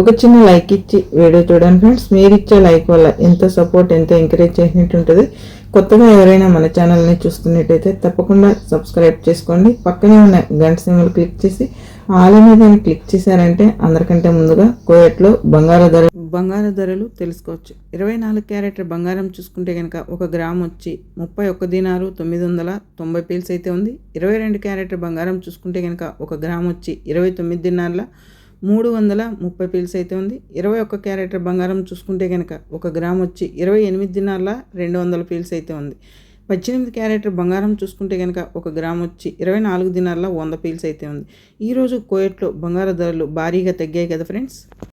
ఒక చిన్న లైక్ ఇచ్చి వీడియో చూడండి ఫ్రెండ్స్ మీరు ఇచ్చే లైక్ వల్ల ఎంత సపోర్ట్ ఎంత ఎంకరేజ్ చేసినట్టు ఉంటుంది కొత్తగా ఎవరైనా మన ఛానల్ని చూస్తున్నట్టయితే తప్పకుండా సబ్స్క్రైబ్ చేసుకోండి. పక్కనే ఉన్న గంట సింబల్ క్లిక్ చేసి ఆల్ మీద క్లిక్ చేశారంటే అందరికంటే ముందుగా కోయట్లో బంగారు ధర బంగారు ధరలు తెలుసుకోవచ్చు. ఇరవై నాలుగు క్యారెట్ బంగారం చూసుకుంటే కనుక ఒక గ్రామ్ వచ్చి ముప్పై ఒక్క దినారు తొమ్మిది వందల తొంభై పీల్స్ అయితే ఉంది. ఇరవై రెండు క్యారెట్ బంగారం చూసుకుంటే కనుక ఒక గ్రామ్ వచ్చి ఇరవై తొమ్మిది దినార్ల మూడు వందల ముప్పై పీల్స్ అయితే ఉంది. ఇరవై ఒక్క క్యారెట్ బంగారం చూసుకుంటే కనుక ఒక గ్రామ్ వచ్చి ఇరవై ఎనిమిది దినాల రెండు వందల పీల్స్ అయితే ఉంది. పద్దెనిమిది క్యారెట్ బంగారం చూసుకుంటే కనుక ఒక గ్రామ్ వచ్చి ఇరవై నాలుగు దినాల వంద పీల్స్ అయితే ఉంది. ఈరోజు కోయట్లో బంగారు ధరలు భారీగా తగ్గాయి కదా ఫ్రెండ్స్?